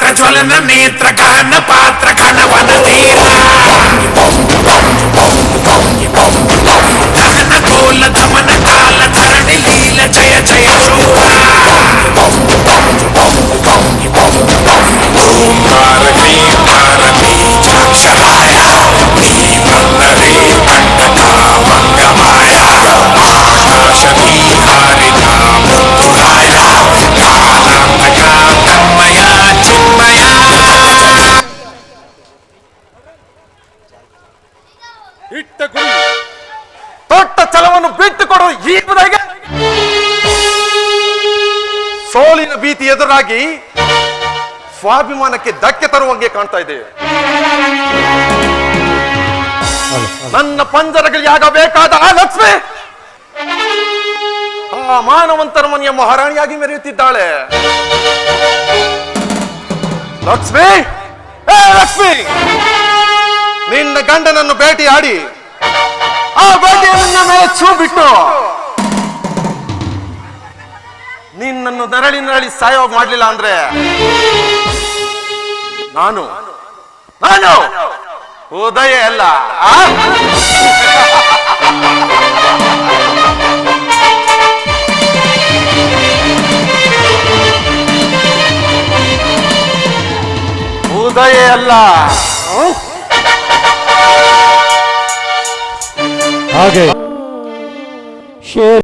ప్రజ్వలన నేత్రకాన ಇಟ್ಟ ಗುರಿ. ದೊಡ್ಡ ಛಲವನ್ನು ಬಿಟ್ಟುಕೊಡು ಈ ಬದಲಿಗೆ ಸೋಲಿನ ಭೀತಿ ಎದುರಾಗಿ ಸ್ವಾಭಿಮಾನಕ್ಕೆ ಧಕ್ಕೆ ತರುವಂಗೆ ಕಾಣ್ತಾ ಇದೆ. ನನ್ನ ಪಂಜರಗಳಿಗಾಗಬೇಕಾದ ಆ ಲಕ್ಷ್ಮಿ ಆ ಮಾನವಂತರ ಮನೆಯ ಮಹಾರಾಣಿಯಾಗಿ ಮೆರೆಯುತ್ತಿದ್ದಾಳೆ. ಲಕ್ಷ್ಮಿ ಲಕ್ಷ್ಮಿ! ಗಂಡನನ್ನು ಆಡಿ ಆ ಭೇಟಿಯನ್ನು ಮೇಲೆ ಬಿಟ್ಟು ನಿನ್ನನ್ನು ನರಳಿ ನರಳಿ ಸಾಯೋ ಮಾಡ್ಲಿಲ್ಲ ಅಂದ್ರೆ ನಾನು ನಾನು ಉದಯ ಅಲ್ಲ? ಉದಯ ಅಲ್ಲ ওকে